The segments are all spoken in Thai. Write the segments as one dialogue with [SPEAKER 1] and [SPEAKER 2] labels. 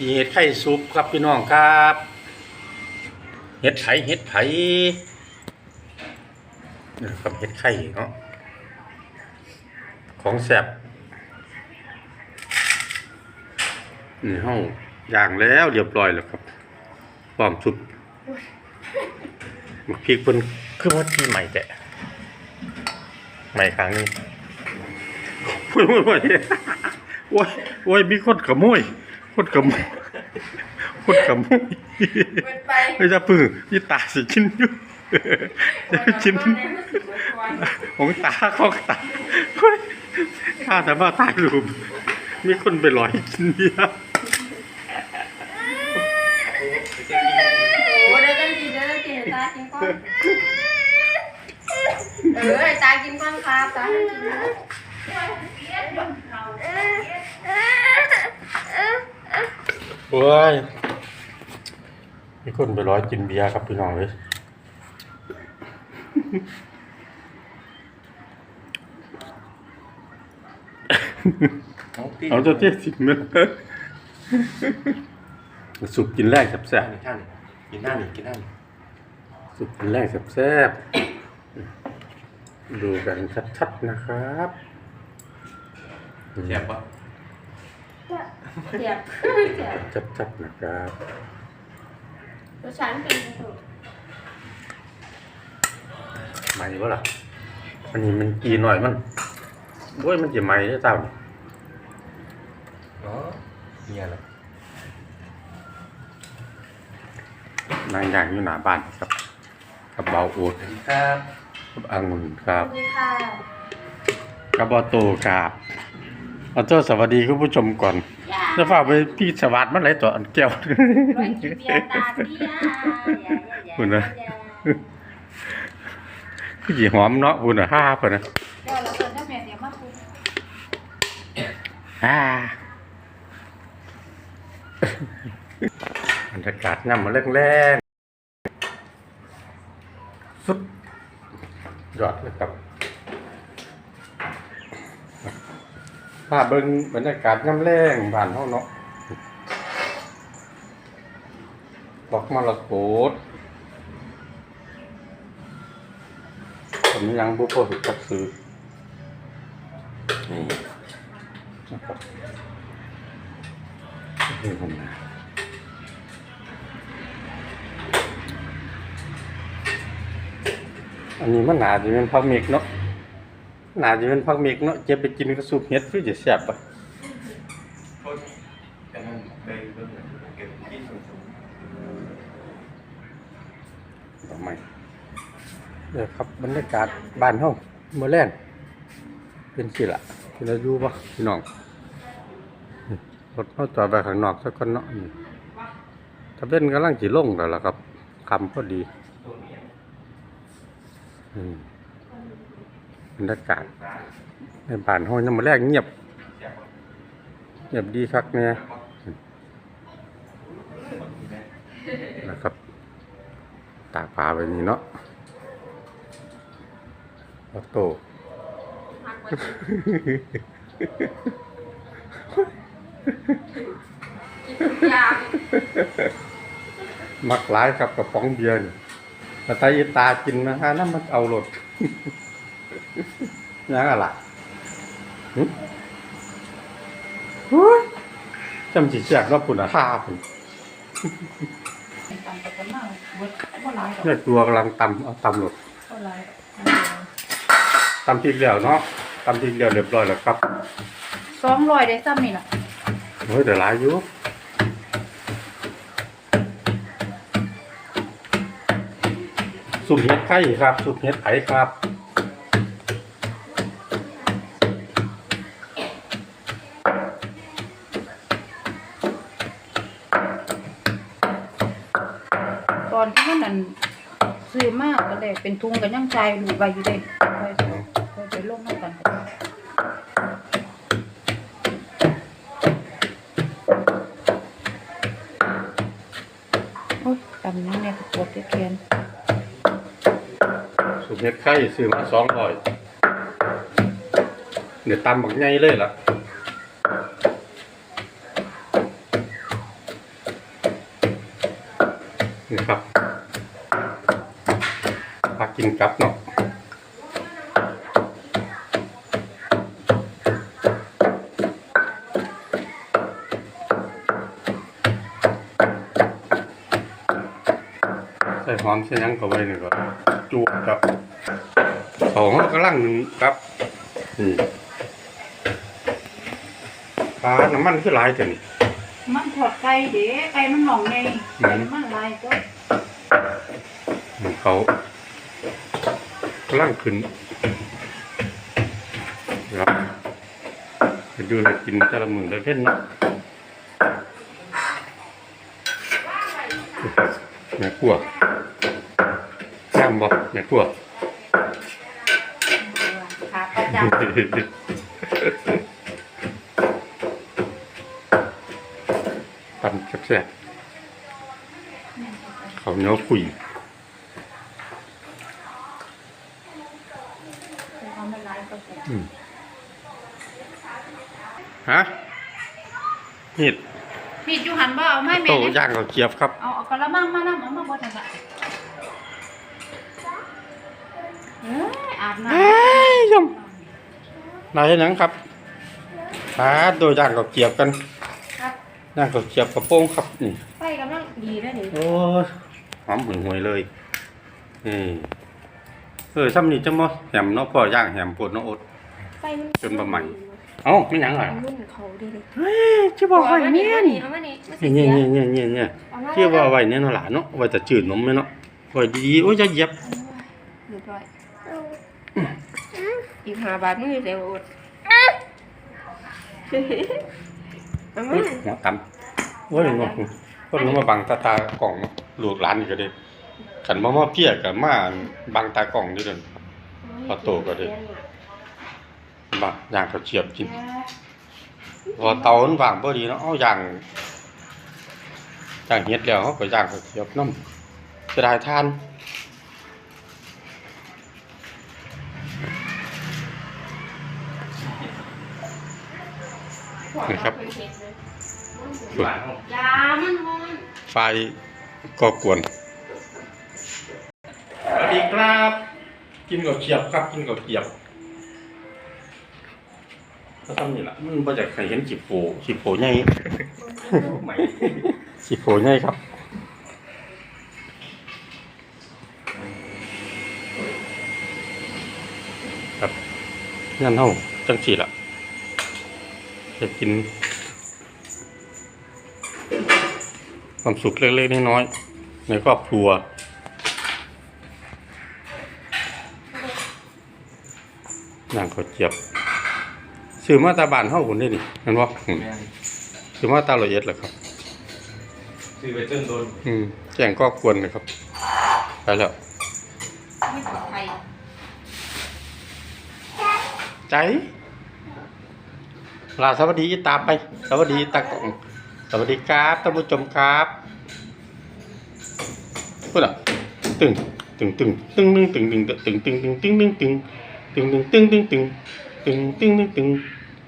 [SPEAKER 1] เห็ดไข่ซุปครับพี่น้องครับเห็ดไข่เห็ดไผ่นี่ครับเห็ดไข่เนาะของแซ่บนี่ห้องย่างแล้วเรียบร้อยแล้วครับพร้อมซุปมักพริกเพิ่นคือว่าที่ใหม่แต่ใหม่ครั้งนี้โอ้ยโอ้ยโอ้ยโอ้ยโอ้ยมีคนขโมย คนขโมยคนขโมย
[SPEAKER 2] เปิดไป
[SPEAKER 1] ไม่จะปื้อยี่ตาสิชิ้นอยู่ชิ้นของตาของตาข้าแต่ว่าตายรูปมีคนไปลอยกินเบียร์
[SPEAKER 2] โอ้เดี๋ยวต้องกินเดี๋ยวต้องกินตากินก่อนเออตากินก่อนครับตาให้กินนะ
[SPEAKER 1] โอ้ยมีคนไปลอยกินเบียร์ครับพี่น้องเลยเอาจะเจ๊สิบเมตรสุกกินแรกแซ่บ
[SPEAKER 3] ท่านกินหน้าหนึ่งกินหน้าหนึ่ง
[SPEAKER 1] ๆสุกกินแรกแซ่บๆดูกันชัดๆนะครับ
[SPEAKER 3] เสียบปะ
[SPEAKER 2] เจ็บเจ็บ
[SPEAKER 1] ชัดๆนะครับ
[SPEAKER 2] รสชาติเป็นยังไง
[SPEAKER 1] ไหมวะล่ะอันนี้มันกีหน่อยมันโอ้ยมันจะไหมได้อเจ้านี่
[SPEAKER 3] อ๋อเมียละ
[SPEAKER 1] นางอย่างอยู่หน้าบ้านครับกับเบาโอด
[SPEAKER 3] สวัสดีครับ
[SPEAKER 1] กับองุ่นครับ
[SPEAKER 2] สวัสดีค่ะ
[SPEAKER 1] กับบอโตครับข อโทษสวัสดีคุณผู้ชมก่อนจะฝากไปพี่สวัสดิ์มันไหลตัวอันแก้ว
[SPEAKER 2] ร้อยกินเบียร์ตาเบียร์
[SPEAKER 1] คุณนะคือจีหอมเนาะคุณอะห้าเพิ่นนะ
[SPEAKER 2] เดี๋ยวเราเปิดถ้าแม่เดี๋ยวมาคุย
[SPEAKER 1] อ่าบรรยากาศย่ำมาแรงๆสุดยอดเลยครับ พาเบิ่งบรรยากาศย่ำแรงบ้านเฮาเนาะบอกมรกตผมยังบุพอจักซื้อนี่นะครับนี่ผมนะอันนี้มันหนาจะเป็นพักเมกเนาะ หนาจะเป็นพักเมกเนาะเจ็บไปกินกระสุบเฮ็ดคือจะแซ่บอะ
[SPEAKER 3] โทษแต่นั่นไปเบิ่งเก็บกินสม
[SPEAKER 1] ต่อไปเดี๋ยวครับบรรยากาศบ้านเฮาเมื่อแรงเป็นสิล่ะที่เราอยู่บ่พี่น้องนี่รถเฮาจอดไปข้างนอกสักคนเนาะนี่ถ้าเป็นกำลังสิลงแล้วล่ะครับคำพอดี อืม บรรยากาศในบ้านเฮายังมาแรกเงียบ เงียบดีคักเนี่ยนะครับ ตากปลาไปนี่เนาะออโต้
[SPEAKER 2] ยา
[SPEAKER 1] มักหลายครับกับป๋องเบียร์นี่แต่ตาอีตากินนะฮะนั่นมันเอาหลด ยังอะไรหึโอ้ยจำสิแจกรอบปุ่นอะท่าปุ่นเนี่ยตัวกำลังตำเอาตำหลดตำพริกเดียวเนาะตำพริกเดียวเรียบร้อยแล้วครับ
[SPEAKER 2] สองร้อยได้ซ้ำนี่ล่ะ
[SPEAKER 1] เฮ้ยเดี๋ยวหลายอยู่สุปเห็ดไข่ครับสุปเห็ดไข่ครับ
[SPEAKER 4] ต อันซื้อมากก็เลยเป็นทุงกันยังใจดูใบอยู่เด้ไปไปไปลงน้ำกันโอ้ยตำนี้เนี่ยปวดเทียน
[SPEAKER 1] สุปเห็ดไข่ซื้อมาสองร้อยเดี๋ยวตำบักใหญ่เลยล่ะนี่ครับ พากินกับเนาะใส่หอมใส่หยังก็ไว้นี่ก็จวกครับเขาเขากำลังครับนี่ปลาน้ำมันคือหลายจัง
[SPEAKER 4] มันถอดไก่เด้ไก่มันหนองไง
[SPEAKER 1] อืม
[SPEAKER 4] ไก่มันลายก็
[SPEAKER 1] เขา กำลังขึ้นครับไปดูเลยกินแต่ละมือละเพ่นเนาะแม่กลัวแซมบ่แม่กลัว
[SPEAKER 4] ขาประจำ
[SPEAKER 1] ปั่นแซ่บๆเขาวเหนียวคุย
[SPEAKER 4] ทำไม่ ลายก็แซ่บ
[SPEAKER 1] อืมฮะนี่
[SPEAKER 4] มีดอยู่หันบ่เอาไม้แม่
[SPEAKER 1] โต
[SPEAKER 4] นะ
[SPEAKER 1] ย่างกับเกียบครับ
[SPEAKER 4] เอาเอากระมังมาน้ำเอามาบ่ทันละเอ้ยอาบน้
[SPEAKER 1] เอ้ยยมนายเฮ็ดหยังครับหาโดยย่างกับเกียบกันำ
[SPEAKER 4] ครับ
[SPEAKER 1] ย่างกับเกียบกับโป้งครับนี่
[SPEAKER 4] ไฟกำลังดีแล้วนี่
[SPEAKER 1] โอ้ยหอมหึงหวยเลยนี่เออซ้ำนี่จังบ่แหมเนาะพ่อย่างแหมปวดเนาะอด
[SPEAKER 5] ไฟมัน
[SPEAKER 1] จนบะใหม่เอ้าไม่หยังอะ
[SPEAKER 5] รุ่นเขาดิเลย
[SPEAKER 1] เฮ้ยจะบอกไว้เนี่ย
[SPEAKER 5] เอา
[SPEAKER 1] นี่
[SPEAKER 5] มานี่เอามานี่
[SPEAKER 1] เนี่ยเนี่ยเนี่ยเนี่ยเนี่ย
[SPEAKER 5] เอามา
[SPEAKER 1] ที่ว่าไว้เนี่ยเนาะหลานเนาะไว้แต่จืดนมไหมเนาะไว้ดีๆโอ้ยจะเหยียบ
[SPEAKER 5] เรียบร้อยอีกห้าบาทมึงอยู่เสียอดเอามา
[SPEAKER 1] อุ๊ยหัวตำโอ้ยงงคนนึกมาบังตาตากล่องเนาะลูกหลานนี่ก็ได้ ขันมามาเพี้ยกับมาบังตากล่องนี่เด้อพอโตก็ได้บักย่างเขาวเฉียบกินพอเตามันว่างพอดีเนาะเอาย่างย่างเฮ็ดแล้วเขาก็ย่างเขาวเฉียบน้ำเสียดายทานนะครับ
[SPEAKER 3] บ้านห้อง
[SPEAKER 5] ยามันฮอน
[SPEAKER 1] ไฟก็กวนสวัส ดีครับ กินกับเขียบครับ กินกับเขียบก็ทำนี่แหละมันบ่อยากให้เห็นขีโผขีโผใหญ่
[SPEAKER 3] ใหม่
[SPEAKER 1] ขีโผใหญ่ครับครับงั้นเฮาจังสี่ละจะกิน ความสุขเล็กๆน้อยๆในครอบครัว นางเขาวเจียบซื้อมาตาบานเท่าคนได้ดิเห็นบ่อืม
[SPEAKER 3] แม่น
[SPEAKER 1] ซื้อมาตาละเอียดแหละครับ
[SPEAKER 3] ซื้อไปเติ้นโดน
[SPEAKER 1] อืมแจ้งก็ควรเลยครับ ไปแล้ว
[SPEAKER 4] ไม่ปลอดภัย
[SPEAKER 1] ใจ ลาสวัสดีอีตามไป สวัสดีอีตากล่อง สวัสดีครับท่านผู้ชมครับพูดอะตึงตึงตึงตึงตึงตึงตึงตึงตึงตึงตึงตึงตึง ตึงตึงตึงตึงตึงตึงตึงตึง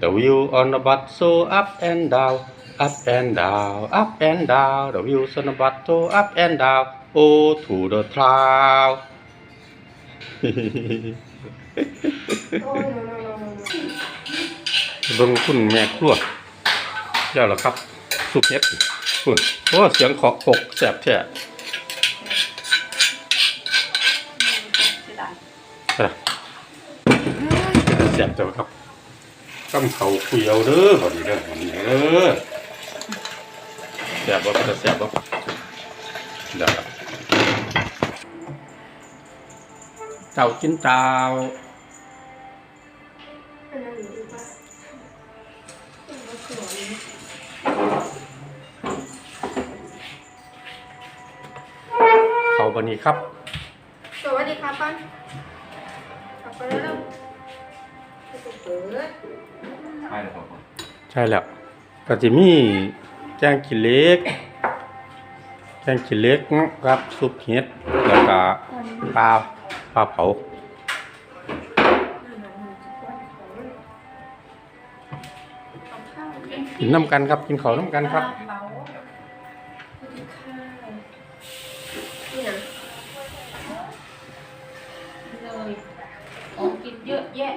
[SPEAKER 1] The wheel on the bus so up and down up and down up and down The wheel on the bus so up and down oh to the cloud เบิ่งคุณแม่ครัวเจ้าเหรอครับ สุกเฮ็ดคุณโอ้เสียงเคาะปกแสบแท้ แสบจังครับกำเขาคุยเอาเด้อบ่ดีเด้อบ่ดีเด้อแสบบ่จะแสบบ่เดี๋ยวครับเจ้ากินเจ้า
[SPEAKER 5] อันนั้นอยู่ปะอันนั้นสวย
[SPEAKER 1] เขาบันนี้ครับ
[SPEAKER 5] สวัสดีครับปัน
[SPEAKER 3] ใช่
[SPEAKER 1] แล้วก็จะมีแจ้งกิเล็กแจ้งกิเล็กครับซุปเห็ดแล้วก็ปลาปลาเผากินน้ำกันครับกินข้าวน้ำกันครับ
[SPEAKER 4] กิ
[SPEAKER 5] น
[SPEAKER 2] เยอะแยะ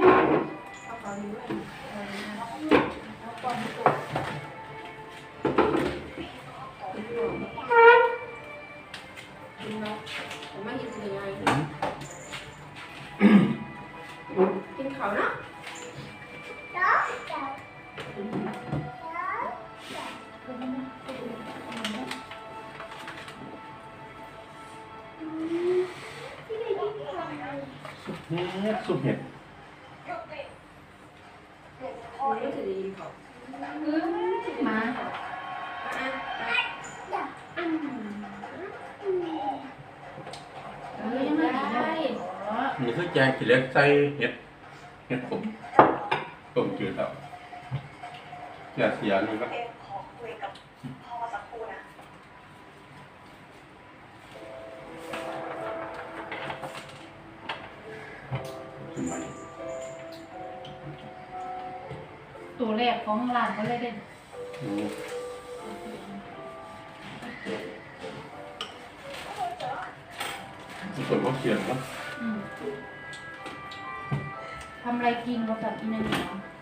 [SPEAKER 5] เห็
[SPEAKER 1] ด
[SPEAKER 5] ผมไม่ถือกินเขาว
[SPEAKER 2] มา
[SPEAKER 5] อะ
[SPEAKER 2] เออยังไม่ได้
[SPEAKER 1] นี่คือแกงขี้เหล็กใส่เห็ดเห็ดขมต้มจืดแล้ว เสียเสียนี่ก็
[SPEAKER 6] เอ็มขอคุยกับพ่อสักครู่นะ
[SPEAKER 2] ตัวแรกของร้านก็เลยเด่น
[SPEAKER 1] อืมส่วนพวกเขียนครับ
[SPEAKER 2] อืมทำอะไรกินกับอีนันเนาะ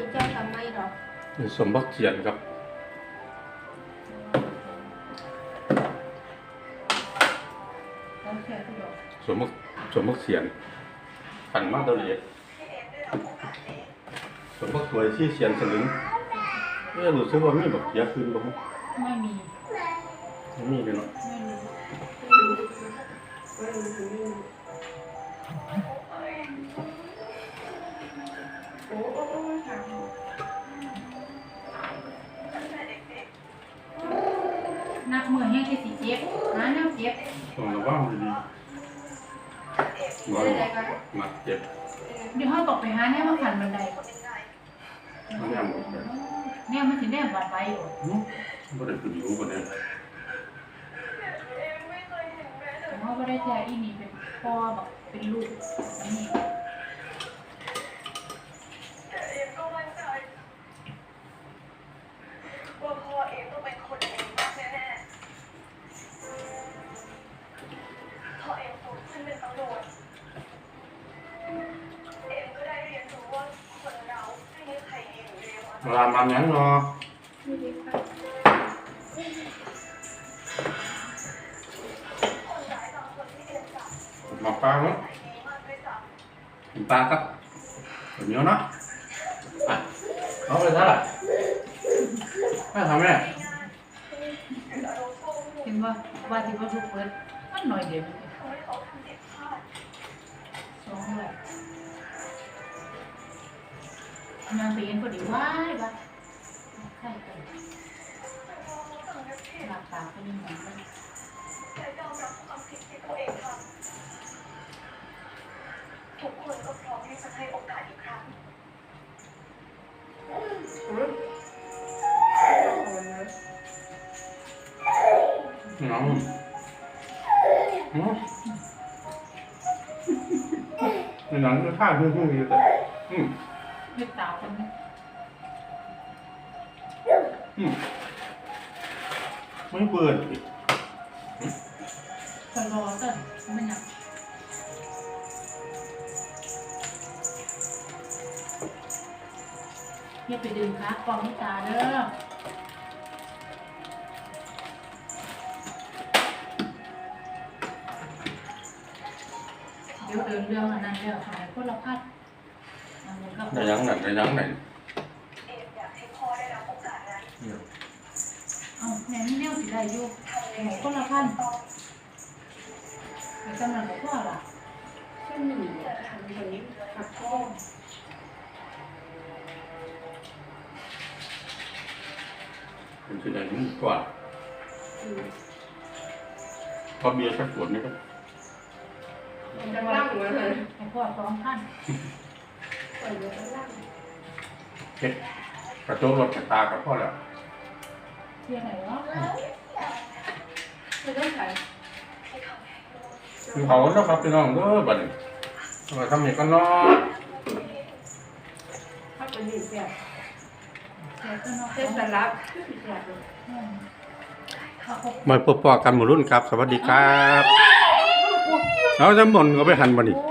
[SPEAKER 5] ถ้าดีเจ้าทำไม่หรอก
[SPEAKER 1] มีสมบักเขียนครับ
[SPEAKER 2] ต้องแค่ที่บอก
[SPEAKER 1] สมบักสมบักเขียนปั่นมากเท่าไหร่สมบักสวยที่เขียนสลึงเอ๊ะรู้สึกว่ามีแบบเขียขึ้นบ้าง
[SPEAKER 2] ไม่มี
[SPEAKER 1] ไม่มีเลยเนาะ
[SPEAKER 2] ไม่รู้
[SPEAKER 5] ไม่
[SPEAKER 2] นักมือแห้งที่สีเจ็บหาแนวเจ็บ
[SPEAKER 1] ต้องระวังดีๆร้อนมาเจ็บ
[SPEAKER 2] เดี๋ยวเขาตกไปหาแนวมาขันบันได
[SPEAKER 1] มันยังหมดเลย
[SPEAKER 2] แนวมันถึงแนวบัดไว้อยู่
[SPEAKER 1] อืมบ่ได้ขึ้นอยู่บ่ได้
[SPEAKER 2] แต่ว่าไม่ได้แท้อีนี่เป็นพ่อแบบเป็นลูกอันา
[SPEAKER 6] ปลา
[SPEAKER 1] เนาะ
[SPEAKER 6] ใส่ดีมากด้วยซ้
[SPEAKER 1] กินปลาครับเดี๋ยวเนาะอะเอาไปซะล่ะแม่ทำแม่ำ
[SPEAKER 6] หรืออารมณ์ชั่ววูบ
[SPEAKER 2] เห็นว่าว่าที่ว่าลูกเปิดมันหน่อยเดียวมัน
[SPEAKER 6] ทำให้เขาทำผิดพลาด
[SPEAKER 2] สองเลยนางไปเห็นพอดีว้ายบ้าใครกัน
[SPEAKER 6] แต่พอเขาสำนึกผิด
[SPEAKER 2] หลับตาก็ยังเหมือนกัน
[SPEAKER 6] และยอมรับ คนก็พร้อมที่จะให้โอกาสอีกครั้ง
[SPEAKER 1] น้องอืมในหนังจะฆ่าเพื่อนพวกนี้แต่อืม
[SPEAKER 2] ไม่ตาคนนี้
[SPEAKER 1] อืมไม่เบื่ออีก
[SPEAKER 2] คนรอก็มันอยาก อย่าไปดึงขากองที่ตาเด้อเดี๋ยวเดินเรื่องอันนั้นเดี๋ยวหายคนละพัดอันนี้ก็
[SPEAKER 1] ในหนังไหนในหนังไหน
[SPEAKER 6] เอ็มอยากให้พ่อได้รับโอกาสนั้น
[SPEAKER 1] เนี่ย
[SPEAKER 2] เอาแม่นี่แนวสิได้อยู่หายคนละพันไปกำลังกับพ่อล่ะ
[SPEAKER 5] ขึ้นหนีอะทำคนนี้หักพ่อ
[SPEAKER 1] ผมจะได้นี่ก่อน
[SPEAKER 5] อืม
[SPEAKER 1] พอเบียร์สักขวดนี่ก็
[SPEAKER 5] มันจะล่างหัวเลย
[SPEAKER 2] ให้พ่อสองพัน
[SPEAKER 5] ปล่อยมันจะล่าง
[SPEAKER 1] เช็ดกระจกรถกระตากับพ่อแล้ว
[SPEAKER 2] เที่ยงไหนวะ
[SPEAKER 5] ไม่ต้องใส่
[SPEAKER 1] คือเขาแล้วครับพี่น้องเด้อบัดนี้มาทำนี่ก็นอน
[SPEAKER 5] ถ้าเป็นหนีเสีย
[SPEAKER 2] เสียก็นอก
[SPEAKER 5] เส้นสลับ
[SPEAKER 2] อืม
[SPEAKER 6] ท
[SPEAKER 1] มาพบปอกันหมู่รุ่นครับ สวัสดีครับ เอาจำมนก็ไปหันบ่นี่
[SPEAKER 4] โอ้